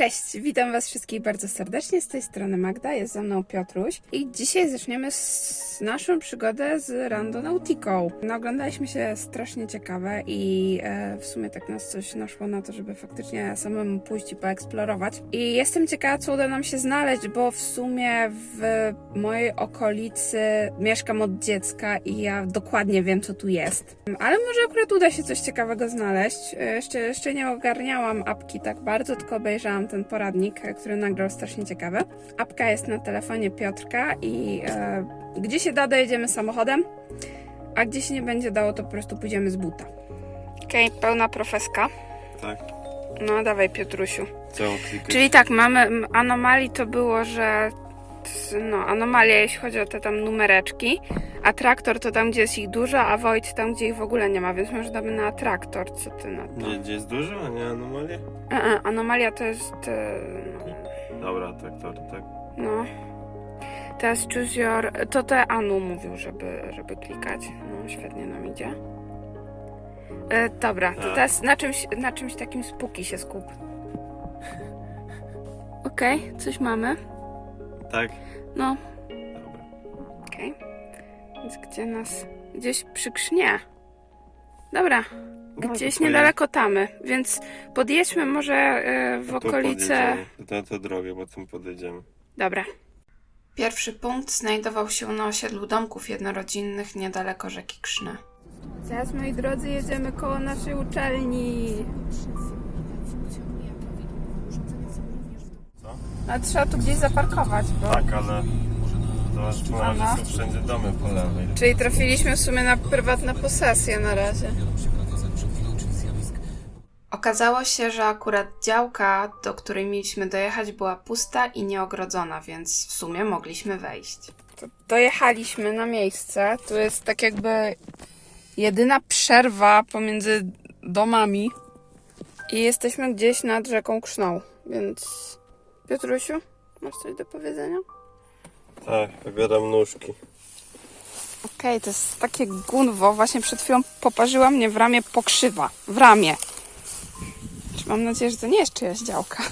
Cześć, witam Was wszystkich bardzo serdecznie. Z tej strony Magda, jest ze mną Piotruś i dzisiaj zaczniemy z naszą przygodę z Randonautiką. No, oglądaliśmy się strasznie ciekawe i e, w sumie tak nas coś naszło na to, żeby faktycznie samemu pójść i poeksplorować. I jestem ciekawa, co uda nam się znaleźć, bo w sumie w mojej okolicy mieszkam od dziecka i ja dokładnie wiem, co tu jest. Ale może akurat uda się coś ciekawego znaleźć. E, Jeszcze, jeszcze nie ogarniałam apki tak bardzo, tylko obejrzałam ten poradnik, e, który nagrał strasznie ciekawy. Apka jest na telefonie Piotrka i e, gdzie się da, dojedziemy samochodem, a gdzie się nie będzie dało, to po prostu pójdziemy z buta. Okej, pełna profeska. Tak. No dawaj Piotrusiu. Klikać? Czyli tak, mamy anomalii to było, że no, anomalia jeśli chodzi o te tam numereczki, a traktor to tam, gdzie jest ich dużo, a Wojt tam, gdzie ich w ogóle nie ma, więc może damy na traktor, co ty na to? Nie, gdzie jest dużo, a nie anomalie? E, e, anomalia to jest, e, Dobra, to, tak. no, teraz choose your, to te Anu mówił, żeby, żeby klikać, no świetnie nam idzie. E, dobra, to Tak. teraz na czymś, na czymś takim spuki się skup. Okej, coś mamy. Tak? No, Dobra. Okej. Więc gdzie nas. Gdzieś przy krznie. Dobra, No, gdzieś to niedaleko tamy, więc podjedźmy może e, w Tu okolice. na tę drogę, bo tym podjedziemy. Dobra. Pierwszy punkt znajdował się na osiedlu domków jednorodzinnych niedaleko rzeki Krzny. Teraz, moi drodzy, jedziemy koło naszej uczelni. Co? A trzeba tu gdzieś zaparkować, bo... Tak, ale... Zobacz, na razie są wszędzie domy po lewej. Czyli trafiliśmy w sumie na prywatne posesje na razie. Okazało się, że akurat działka, do której mieliśmy dojechać, była pusta i nieogrodzona, więc w sumie mogliśmy wejść. dojechaliśmy na miejsce. Tu jest tak jakby jedyna przerwa pomiędzy domami i jesteśmy gdzieś nad rzeką Krzną, więc Piotrusiu, masz coś do powiedzenia? Tak, wybieram nóżki. Okej, to jest takie gunwo. Właśnie przed chwilą poparzyła mnie w ramię pokrzywa. W ramię. Mam nadzieję, że to nie jest czyjaś działka.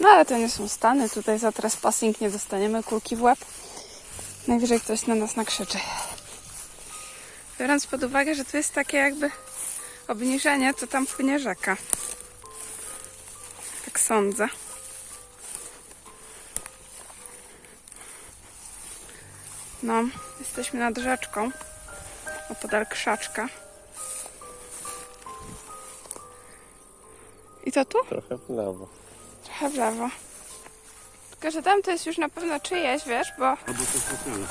No ale to nie są Stany. Tutaj za trespassing nie dostaniemy kulki w łeb. Najwyżej ktoś na nas nakrzyczy. Biorąc pod uwagę, że tu jest takie jakby obniżenie, to tam płynie rzeka. Tak sądzę. No, jesteśmy nad rzeczką, opodal krzaczka. I to tu? Trochę w lewo. Trochę w lewo. Tylko, że tam to jest już na pewno czyjeś, wiesz, bo A bo to fotel.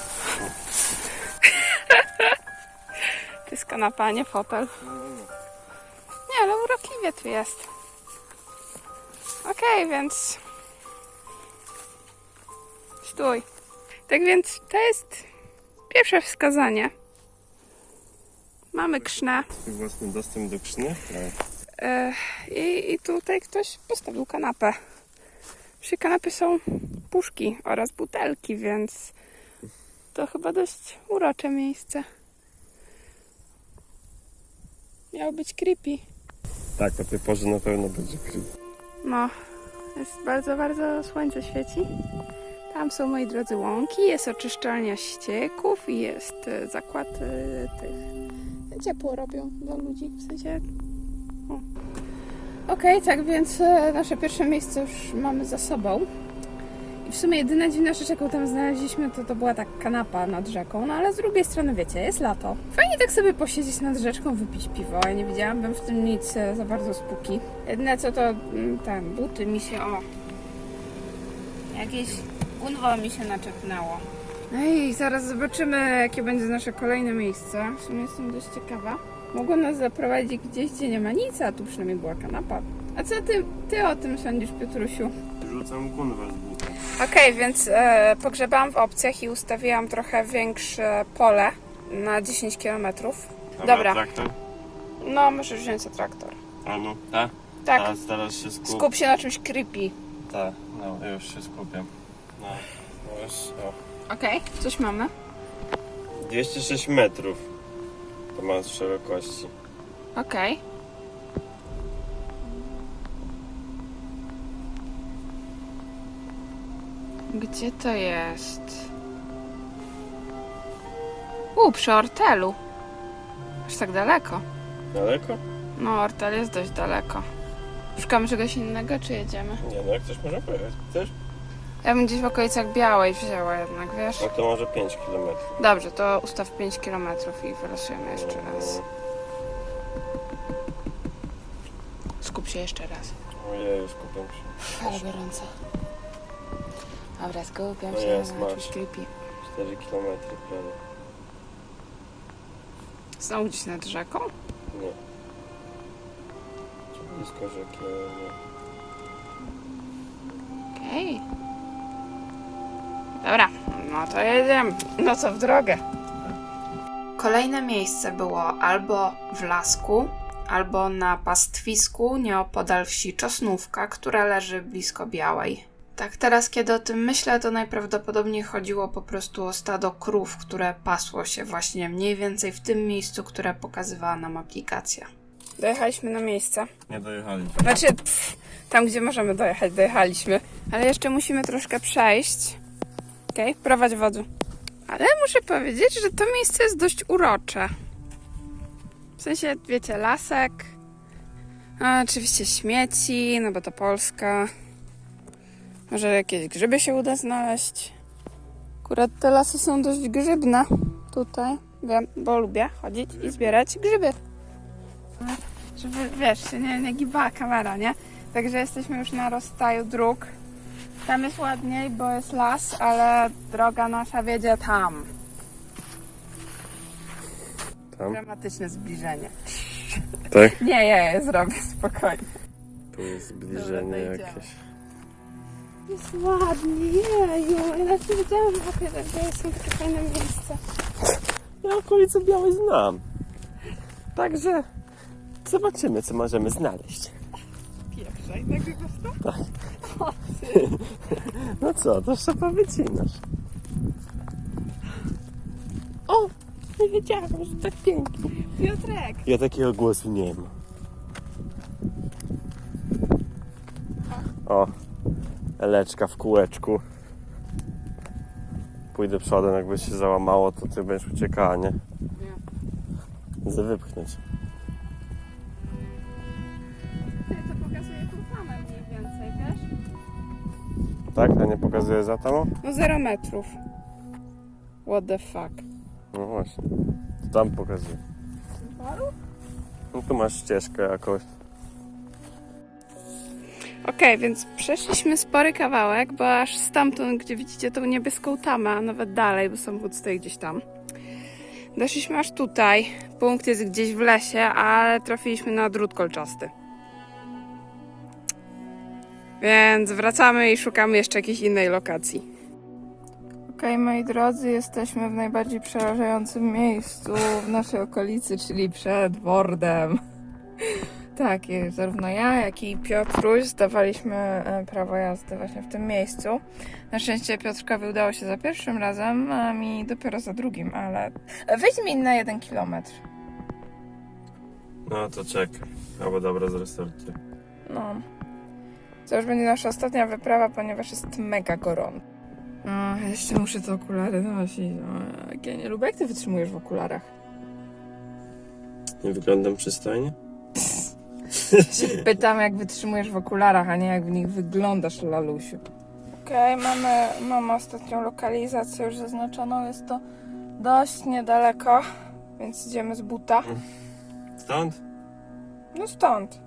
to jest kanapa, a nie fotel. Nie, ale urokliwie tu jest. Okej, więc... Stój. Tak więc to jest pierwsze wskazanie. Mamy krzna. Własny dostęp do krzny? Tak. E, I, I tutaj ktoś postawił kanapę. Przy kanapie są puszki oraz butelki, więc to chyba dość urocze miejsce. Miało być creepy. Tak, o tej porze na pewno będzie creep. No, jest bardzo, bardzo słońce świeci. Tam są, moi drodzy, łąki, jest oczyszczalnia ścieków i jest e, zakład e, tych... Ciepło robią dla ludzi, w sensie... o. Okej, tak więc e, nasze pierwsze miejsce już mamy za sobą. I w sumie jedyna dziwna rzecz, jaką tam znaleźliśmy, to to była tak kanapa nad rzeką, no ale z drugiej strony, wiecie, jest lato. Fajnie tak sobie posiedzieć nad rzeczką, wypić piwo. Ja nie widziałabym w tym nic e, za bardzo spuki. Jedyne co to, mm, ten, buty mi się, o, jakieś gunwo mi się naczepnęło. No i zaraz zobaczymy, jakie będzie nasze kolejne miejsce. W sumie jestem dość ciekawa. Mogło nas zaprowadzić gdzieś, gdzie nie ma nic, a tu przynajmniej była kanapa. A co ty, ty o tym sądzisz, Piotrusiu? Rzucam gunwę z buta. Okej, więc e, pogrzebałam w opcjach i ustawiłam trochę większe pole na 10 km. Dobra. traktor? No, możesz wziąć za traktor. A no. Tak? Tak, Teraz, teraz się skup. skup się na czymś creepy. Tak, no już się skupiam. No, no już, o. Okej, coś mamy. 206 metrów. To ma z szerokości. Okej. Gdzie to jest? U, przy Ortelu. Aż tak daleko. Daleko? No, Ortel jest dość daleko. Szukamy czegoś innego, czy jedziemy? Nie, no jak chcesz, można pojechać. Chcesz? Ja bym gdzieś w okolicach Białej wzięła jednak, wiesz? No to może 5 km. Dobrze, to ustaw 5 km i wylosujemy jeszcze raz. Skup się jeszcze raz. Ojej, skupiam się. Ale gorąco. Dobra, skupiam No się jest, na masz. czymś creepy. 4 km prawie. Znowu gdzieś nad rzeką? Nie. Czy blisko rzeki, ale nie. Okej. Dobra, no to jedziemy. No co, w drogę. Kolejne miejsce było albo w lasku, albo na pastwisku nieopodal wsi Czosnówka, która leży blisko Białej. Tak, teraz kiedy o tym myślę, to najprawdopodobniej chodziło po prostu o stado krów, które pasło się właśnie mniej więcej w tym miejscu, które pokazywała nam aplikacja. Dojechaliśmy na miejsce. Nie dojechaliśmy. Znaczy, pff, tam gdzie możemy dojechać, dojechaliśmy. Ale jeszcze musimy troszkę przejść. Okej, prowadź wodzu. Ale muszę powiedzieć, że to miejsce jest dość urocze. W sensie, wiecie, lasek. A, oczywiście śmieci, no bo to Polska. Może jakieś grzyby się uda znaleźć. Akurat te lasy są dość grzybne tutaj. Wiem, bo lubię chodzić i zbierać grzyby żeby wiesz, się nie, nie gibała kamera, nie? Także jesteśmy już na rozstaju dróg. Tam jest ładniej, bo jest las, ale droga nasza wiedzie tam. Tam? Dramatyczne zbliżenie. Tak? Nie, ja je zrobię spokojnie. Tu jest Dobra, zbliżenie dojdziemy. jakieś. Jest ładnie, jeju. Ja nawet nie wiedziałam, że tak są takie fajne miejsca. Ja okolice Białej znam. Także zobaczymy, co możemy znaleźć. Pierwsza i nagrywasz to? No co, to trzeba wycinasz. O, nie wiedziałam, że tak pięknie. Piotrek! Ja takiego głosu nie mam. O, Eleczka w kółeczku. Pójdę przodem, jakby się załamało, to ty będziesz uciekała, nie? Nie. Chcę wypchnąć. Ty, to pokazuje tą samą mniej więcej, wiesz? Tak? A nie pokazuje za tamo? No zero metrów. What the fuck? No właśnie. To tam pokazuje. No tu masz ścieżkę jakąś. Okej, więc przeszliśmy spory kawałek, bo aż stamtąd, gdzie widzicie tą niebieską tamę, a nawet dalej, bo samochód stoi gdzieś tam. Doszliśmy aż tutaj. Punkt jest gdzieś w lesie, ale trafiliśmy na drut kolczasty. Więc wracamy i szukamy jeszcze jakiejś innej lokacji. Okej, moi drodzy, jesteśmy w najbardziej przerażającym miejscu w naszej okolicy, czyli przed Wordem. Tak, zarówno ja, jak i Piotruś zdawaliśmy e, prawo jazdy właśnie w tym miejscu. Na szczęście Piotrkowi udało się za pierwszym razem, a mi dopiero za drugim, ale wejdź mi na jeden kilometr. No to czekaj. Albo dobra, zrestartuję. No. To już będzie nasza ostatnia wyprawa, ponieważ jest mega gorąco. No, jeszcze muszę te okulary nosić. No, jak ja nie lubię, jak ty wytrzymujesz w okularach. Nie wyglądam przystojnie? Pytam, jak wytrzymujesz w okularach, a nie jak w nich wyglądasz, lalusiu. Okej, mamy, mamy ostatnią lokalizację już zaznaczoną. Jest to dość niedaleko, więc idziemy z buta. Stąd? No stąd.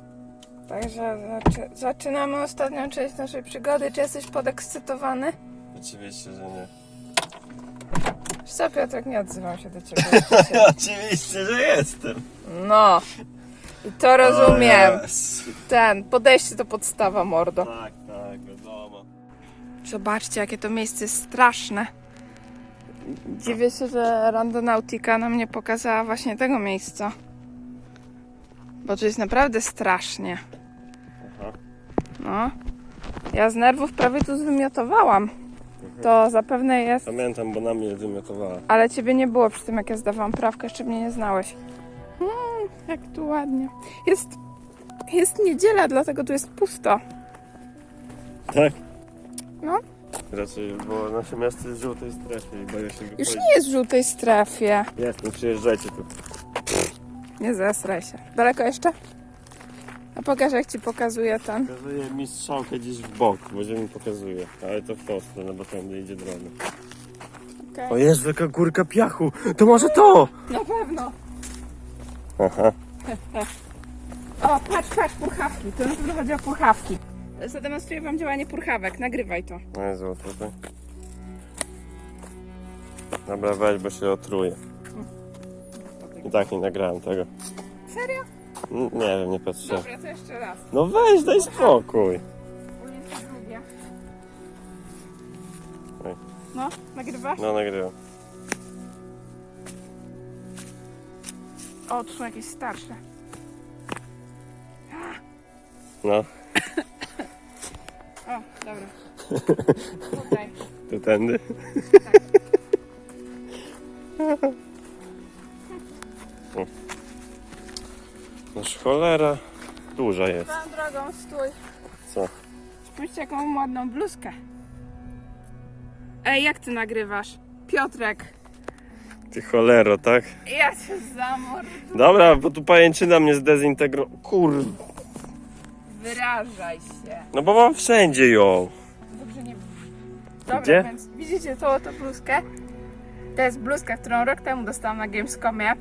Także zaczy, zaczynamy ostatnią część naszej przygody. Czy jesteś podekscytowany? Oczywiście, że nie. Wiesz Co, Piotrek, nie odzywam się do ciebie. Oczywiście, że jestem. No. I to rozumiem. O, yes. Ten, podejście to podstawa, mordo. Tak, tak, wiadomo. Zobaczcie, jakie to miejsce jest straszne. Dziwię się, że Randonautica nam nie pokazała właśnie tego miejsca. Bo tu jest naprawdę strasznie. Aha. No. Ja z nerwów prawie tu zwymiotowałam. To zapewne jest... Pamiętam, bo na mnie wymiotowała. Ale ciebie nie było przy tym, jak ja zdawałam prawkę, jeszcze mnie nie znałeś. Hmm, jak tu ładnie. Jest... Jest niedziela, dlatego tu jest pusto. Tak? No. Raczej, bo nasze miasto jest w żółtej strefie i boję się Już wychodzić. nie jest w żółtej strefie. Jest, nie przyjeżdżajcie tu. Nie zesraj się. Daleko jeszcze? A pokaż jak ci pokazuje ten. Pokazuję mi strzałkę gdzieś w bok, bo ziemi pokazuje. Ale to w tą stronę, bo tam idzie drona. Okay. O Jezu, jaka górka piachu! To może to! Na pewno. Aha. O, patrz, patrz, purchawki. To pewno chodzi o purchawki. Zademonstruję wam działanie purchawek. Nagrywaj to. No jest złoto, tak? Dobra, weź, bo się otruję. I tak nie nagrałem tego. Serio? N- Nie wiem, nie patrzę. Dobra, to jeszcze raz. No weź, daj spokój. Ogólnie to drugie. Oj. No, nagrywasz? No nagrywam. O, tu są jakieś starsze. No, O, dobra. Tutaj. to tędy. O. Noż cholera, duża jest. Swoją drogą, stój. Co? Spójrzcie, jaką mam ładną bluzkę. Ej, jak ty nagrywasz? Piotrek, Ty cholero, tak? ja cię zamor... Dobra, bo tu pajęczyna mnie zdezintegro... Kur... Wyrażaj się. No bo mam wszędzie ją. Dobrze nie... Dobra, Gdzie? więc widzicie tą oto bluzkę? To jest bluzka, którą rok temu dostałam na Gamescomie.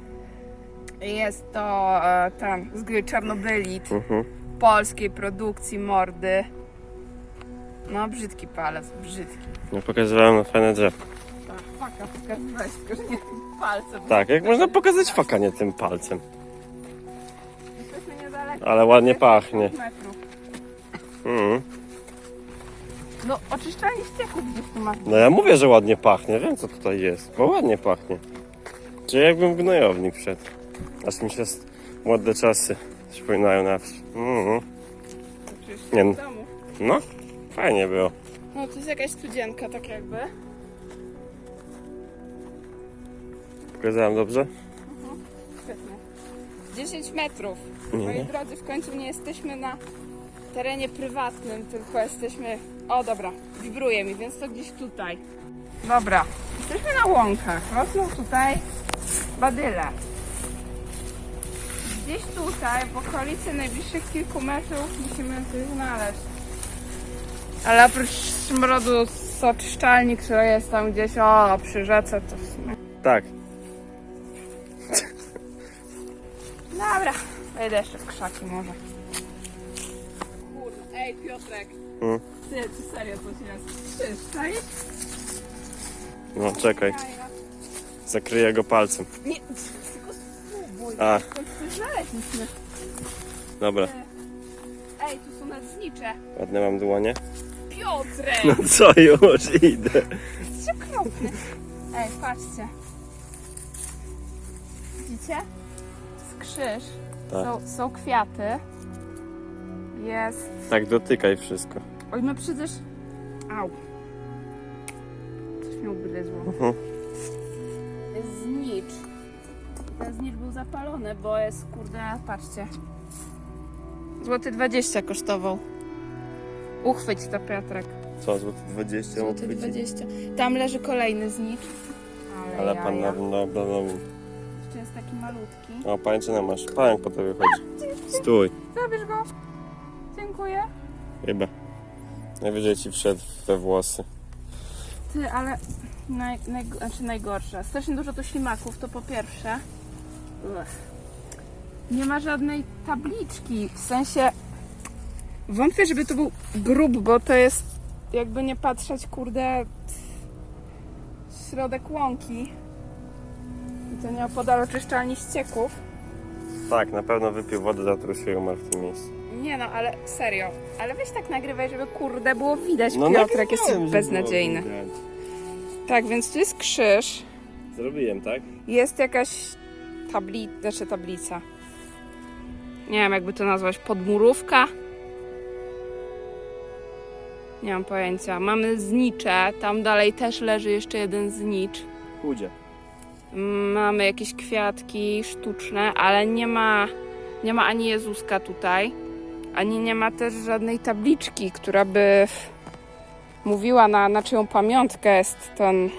Jest to e, ten z gry Czarnobylit, Mhm. polskiej produkcji mordy. No, brzydki palec, brzydki. No pokazywałem na fajne drzewo. Faka pokazywałeś, tylko że nie tym palcem. Tak, jak można pokazać faka nie tym palcem. Jesteśmy niedaleko. Ale ładnie 10 pachnie. metrów. Mhm. No, oczyszczalnie ścieków gdzieś tu masz. No ja mówię, że ładnie pachnie, wiem co tutaj jest, bo ładnie pachnie. Czyli jakbym gnojownik wszedł. Aż mi się młode czasy przypominają na wsi. Mhm. Nie no. w domu. No, fajnie było. No, to jest jakaś studzienka, tak jakby. Pokazałem dobrze? Świetnie. 10 metrów. Moi drodzy, w końcu nie jesteśmy na terenie prywatnym, tylko jesteśmy... O, dobra, wibruje mi, więc to gdzieś tutaj. Dobra, jesteśmy na łąkach. Rosną tutaj badyle. Gdzieś tutaj, w okolicy najbliższych kilku metrów musimy coś znaleźć. Ale oprócz smrodu z oczyszczalni, która jest tam gdzieś, o, przy rzece, to w sumie... Tak. Dobra, wejdę jeszcze w krzaki może. Kurde, ej Piotrek. Mm. Ty, ty serio coś jest. Czyż, czaisz? No czekaj, zakryję go palcem. Nie, tylko spróbuj. A. Końcu coś znaleźliśmy. Dobra, Ej, tu są nadznicze. ładne mam dłonie. Piotrek! No co już, idę. Jesteś okropny. Ej, patrzcie. Widzicie? Krzyż. Tak. Są, są kwiaty. Jest Tak, dotykaj wszystko. Oj, no przecież... Au. Coś mnie ugryzło. Mhm. Jest znicz. Ten znicz był zapalony, bo jest, kurde, patrzcie. Złoty 20 kosztował. Uchwyć to, Piotrek. Co, złoty 20 Złoty uchwycić? 20. Tam leży kolejny znicz. Ale, Ale pan jaja. na no, no, malutki. O, pajęczynę masz. Pająk po tobie chodzi. Stój. Zabierz go. Dziękuję. Chyba. Najwyżej ci wszedł we włosy. Ty, ale naj, naj, znaczy najgorsze. Strasznie dużo tu ślimaków, to po pierwsze. Ugh. Nie ma żadnej tabliczki. W sensie wątpię, żeby to był grób, bo to jest jakby nie patrzeć, kurde, środek łąki. I to nie opodal oczyszczalni ścieków. Tak, na pewno wypił wodę, zatruł się i umarł w tym miejscu. Nie no, ale serio. Ale weź tak nagrywaj, żeby kurde było widać No Piotrek, jest nagrywałem, żeby beznadziejny. było widać. Tak, więc tu jest krzyż. Zrobiłem, tak? Jest jakaś tabli... znaczy tablica. Nie wiem, jakby to nazwać. Podmurówka? Nie mam pojęcia. Mamy znicze. Tam dalej też leży jeszcze jeden znicz. Chudzie. Mamy jakieś kwiatki sztuczne, ale nie ma, nie ma ani Jezuska tutaj, ani nie ma też żadnej tabliczki, która by mówiła, na, na czyją pamiątkę jest ten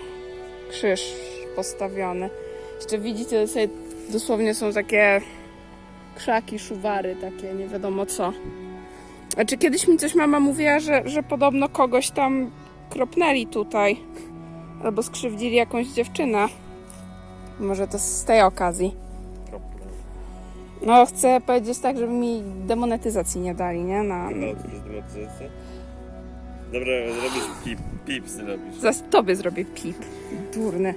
krzyż postawiony. Jeszcze widzicie, sobie dosłownie są takie krzaki, szuwary, takie nie wiadomo co. A czy kiedyś mi coś mama mówiła, że, że podobno kogoś tam kropnęli tutaj? Albo skrzywdzili jakąś dziewczynę. Może to z tej okazji. No, chcę powiedzieć tak, żeby mi demonetyzacji nie dali, nie? Na, bez demotyzacji. Dobra, zrobisz pip, pip zrobisz. Zaraz tobie zrobię pip. Durny.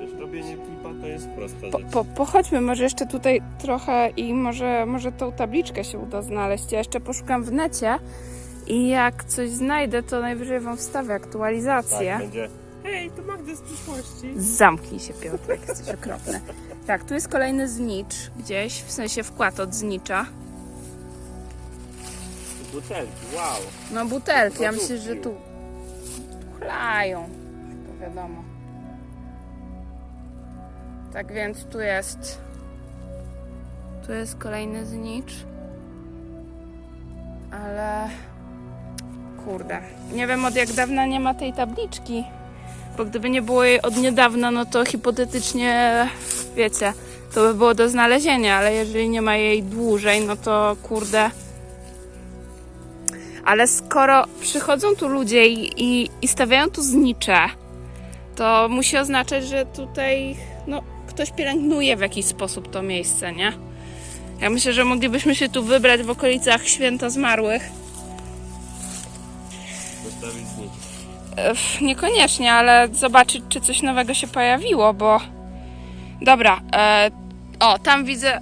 Wiesz, robienie pipa to jest prosta Po, rzecz. po, pochodźmy może jeszcze tutaj trochę i może, może tą tabliczkę się uda znaleźć. Ja jeszcze poszukam w necie i jak coś znajdę, to najwyżej wam wstawię aktualizację. Tak, będzie. Hej, to Magda z przyszłości. Zamknij się, Piotrek, jesteś okropny. Tak, tu jest kolejny znicz gdzieś, w sensie wkład od znicza. Butelki, wow. No butelki, ja myślę, że tu chlają, to wiadomo. Tak więc tu jest, tu jest kolejny znicz, ale kurde, nie wiem od jak dawna nie ma tej tabliczki, bo gdyby nie było jej od niedawna, no to hipotetycznie, wiecie, to by było do znalezienia, ale jeżeli nie ma jej dłużej, no to kurde, ale skoro przychodzą tu ludzie i, i, i stawiają tu znicze, to musi oznaczać, że tutaj no, ktoś pielęgnuje w jakiś sposób to miejsce, nie? Ja myślę, że moglibyśmy się tu wybrać w okolicach święta zmarłych. Niekoniecznie, ale zobaczyć, czy coś nowego się pojawiło, bo. Dobra, e, o, tam widzę.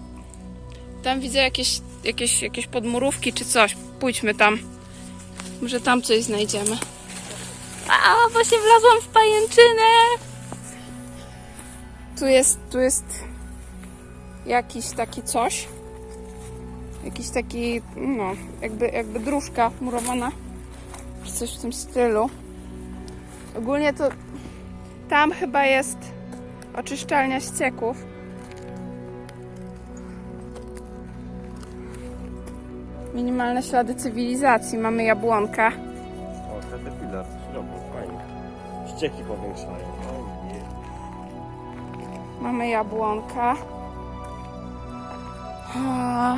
Tam widzę jakieś, jakieś, jakieś podmurówki czy coś. Pójdźmy tam. Może tam coś znajdziemy. A, właśnie wlazłam w pajęczynę! Tu jest, tu jest jakiś taki coś. Jakiś taki, no, jakby, jakby dróżka murowana. Czy coś w tym stylu. Ogólnie to tam chyba jest oczyszczalnia ścieków. Minimalne ślady cywilizacji. Mamy jabłonkę. O, caterpillar, coś robią, fajnie. Ścieki powiększają. O nie. Mamy jabłonka. A,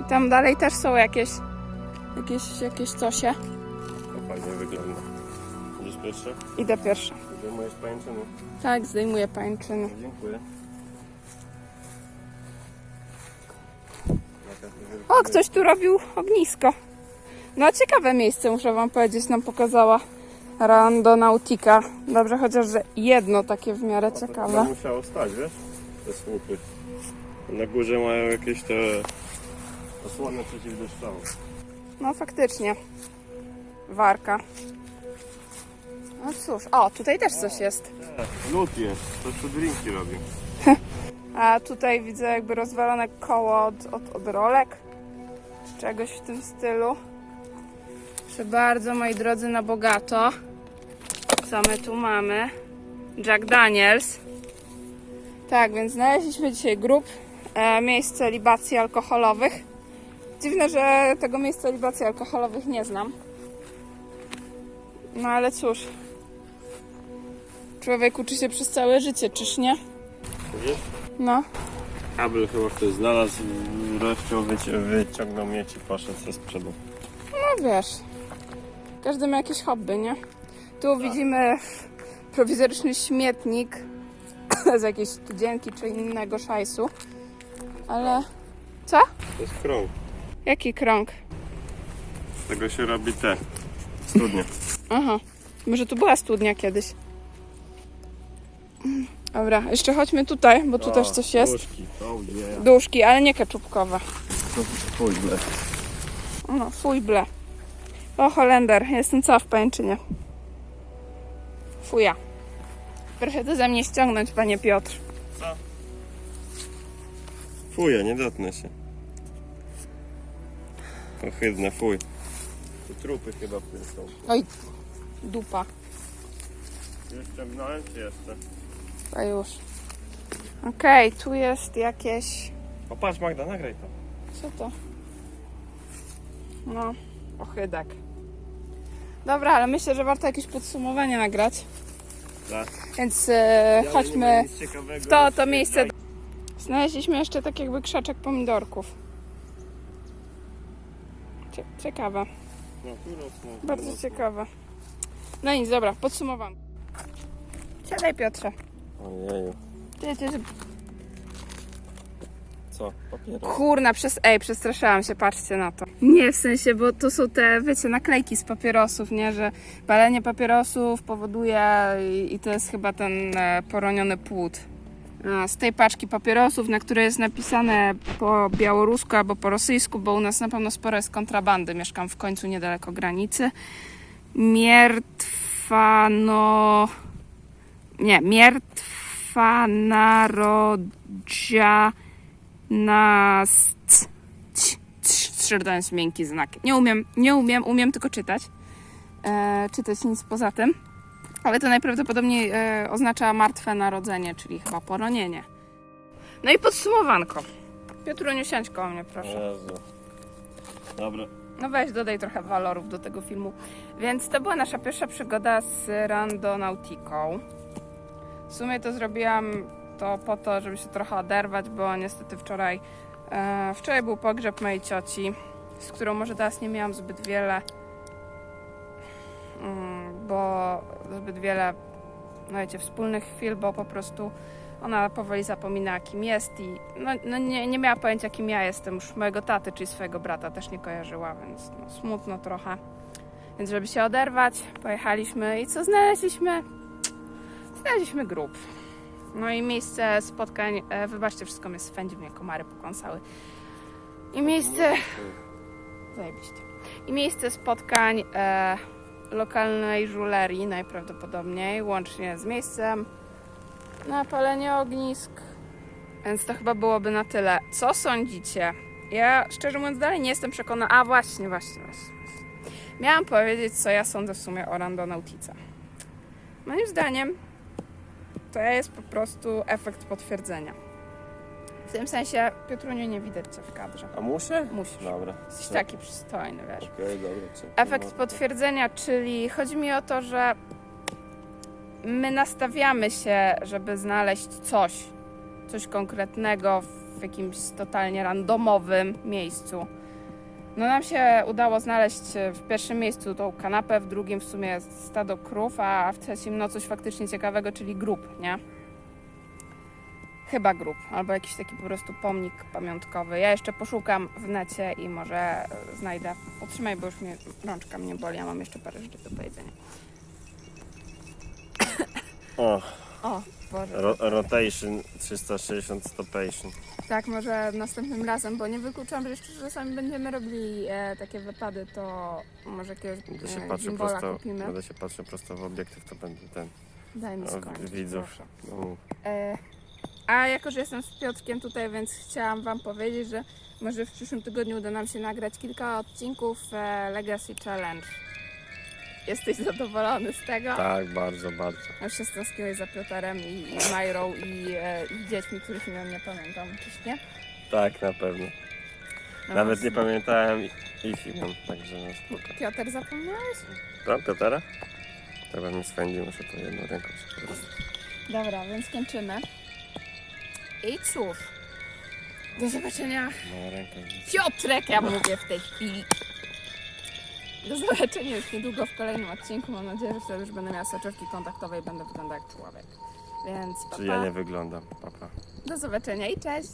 I tam dalej też są jakieś jakieś, jakieś cosie. To pierwszy? Idę pierwsza. Zdejmujesz pajęczyny. Tak, zdejmuję pańczyny. Dziękuję. O, ktoś tu robił ognisko. No ciekawe miejsce, muszę wam powiedzieć, nam pokazała Randonautica. Dobrze, chociaż że jedno takie w miarę To ciekawe. musiało stać, wiesz? Te słupy. Na górze mają jakieś te osłony przeciwdeszczowe. No faktycznie. Warka. No cóż, o, tutaj też coś jest. E, Lód jest, to tu drinki robią. A tutaj widzę jakby rozwalone koło od, od, od rolek. Czy czegoś w tym stylu. Proszę bardzo, moi drodzy, na bogato. Co my tu mamy? Jack Daniels. Tak, więc znaleźliśmy dzisiaj grup e, miejsce libacji alkoholowych. Dziwne, że tego miejsca libacji alkoholowych nie znam. No ale cóż. Człowiek uczy się przez całe życie, czyż nie? Widzisz? No. Kabel chyba ktoś znalazł, rozciął, wyci- wyciągnął mieć i poszedł ze sprzedu. No wiesz, każdy ma jakieś hobby, nie? Tu widzimy prowizoryczny śmietnik z jakiejś studzienki czy innego szajsu. Ale co? To jest krąg. Jaki krąg? Z tego się robi te studnie. Aha, może tu była studnia kiedyś. Dobra, jeszcze chodźmy tutaj, bo tu też coś jest. Łóżki, to nie. Duszki, ale nie keczupkowe. To ble. No, fuj ble. O, Holender, jestem cała w pajęczynie. Fuja. Proszę to ze mnie ściągnąć, panie Piotr. Fuj, nie dotknę się. Ohydne, fuj. Tu trupy chyba w tym są. Oj, dupa. Ciągnąłem czy jeszcze? To już. Okej, tu jest jakieś... O patrz Magda, nagraj to. Co to? No, ochydek. Dobra, ale myślę, że warto jakieś podsumowanie nagrać. Tak. Więc e, chodźmy w to, to miejsce. Znaleźliśmy jeszcze tak jakby krzaczek pomidorków. Cie- Ciekawe, No, rosną, bardzo rosną. ciekawe. No nic, dobra, podsumowam. Siadaj Piotrze. Ojeju. Ty. Co? Papieros. Kurna, przez ej, przestraszyłam się, patrzcie na to. Nie, w sensie, bo to są te, wiecie, naklejki z papierosów, nie, że palenie papierosów powoduje i, i to jest chyba ten e, poroniony płód. A, Z tej paczki papierosów, na której jest napisane po białorusku albo po rosyjsku, bo u nas na pewno sporo jest kontrabandy. Mieszkam w końcu niedaleko granicy. Miertwano... Nie, miertwa narodzia nas. To jest miękki znak. Nie umiem, nie umiem, umiem tylko czytać. E, czytać nic poza tym. Ale to najprawdopodobniej e, oznacza martwe narodzenie, czyli chyba poronienie. No i podsumowanko. Piotruniu, siądź koło mnie, proszę. Jezu. Dobra. No weź, dodaj trochę walorów do tego filmu. Więc to była nasza pierwsza przygoda z randonautiką. W sumie to zrobiłam to po to, żeby się trochę oderwać, bo niestety wczoraj e, wczoraj był pogrzeb mojej cioci, z którą może teraz nie miałam zbyt wiele mm, bo zbyt wiele no wiecie, wspólnych chwil, bo po prostu ona powoli zapomina kim jest i no, no nie, nie miała pojęcia kim ja jestem, już mojego taty, czyli swojego brata też nie kojarzyła, więc no, smutno trochę. Więc żeby się oderwać, pojechaliśmy i co znaleźliśmy? Znaleźliśmy grób. No i miejsce spotkań, e, wybaczcie, wszystko mnie swędzi, mnie komary pokąsały. I miejsce... Zajebiście. I miejsce spotkań e, lokalnej żulerii najprawdopodobniej, łącznie z miejscem na palenie ognisk. Więc to chyba byłoby na tyle. Co sądzicie? Ja szczerze mówiąc dalej nie jestem przekonana. A właśnie, właśnie, właśnie. właśnie. Miałam powiedzieć, co ja sądzę w sumie o randonautice. Moim zdaniem to jest po prostu efekt potwierdzenia. W tym sensie, Piotruniu, nie widać cię w kadrze. A muszę? Musisz. Dobra. Jesteś taki przystojny, wiesz. Okej, dobra. czekaj, Efekt dobra. potwierdzenia, czyli chodzi mi o to, że my nastawiamy się, żeby znaleźć coś, coś konkretnego w jakimś totalnie randomowym miejscu. No nam się udało znaleźć w pierwszym miejscu tą kanapę, w drugim w sumie stado krów, a w trzecim no coś faktycznie ciekawego, czyli grób, nie? Chyba grób, albo jakiś taki po prostu pomnik pamiątkowy. Ja jeszcze poszukam w necie i może e, znajdę. Utrzymaj, bo już mnie rączka mnie boli, ja mam jeszcze parę rzeczy do powiedzenia. O, O, Boże. ro rotation 360 stopation. Tak, może następnym razem, bo nie wykluczam, że jeszcze czasami będziemy robili e, takie wypady, to może jakiegoś Będę się e, patrzył gimbola prosto, kupimy. będę się patrzył prosto w obiektyw, to będzie ten. Daj mi od skończyć, widzów. proszę. No, E, a jako, że jestem z Piotrkiem tutaj, więc chciałam Wam powiedzieć, że może w przyszłym tygodniu uda nam się nagrać kilka odcinków e, Legacy Challenge. Jesteś zadowolony z tego? tak, bardzo, bardzo. Już się stęskiłeś za Piotrem i, i Majrą i, e, i dziećmi, których imion nie pamiętam oczywiście. Tak, na pewno. No Nawet nie właśnie. pamiętałem ich- ich imion, także no spoko. Piotr zapomniałeś? Tam, Piotera? Teraz mnie swędzi, muszę to jedną ręką się po prostu. Dobra, więc kończymy. I cóż, do zobaczenia. No, ręka Piotrek, ja mówię w tej chwili. Do zobaczenia już niedługo w kolejnym odcinku. Mam nadzieję, że wtedy już będę miała soczewki kontaktowe i będę wyglądał jak człowiek. Więc pa, Czy ja pa. nie wyglądam, papa. Do zobaczenia i cześć!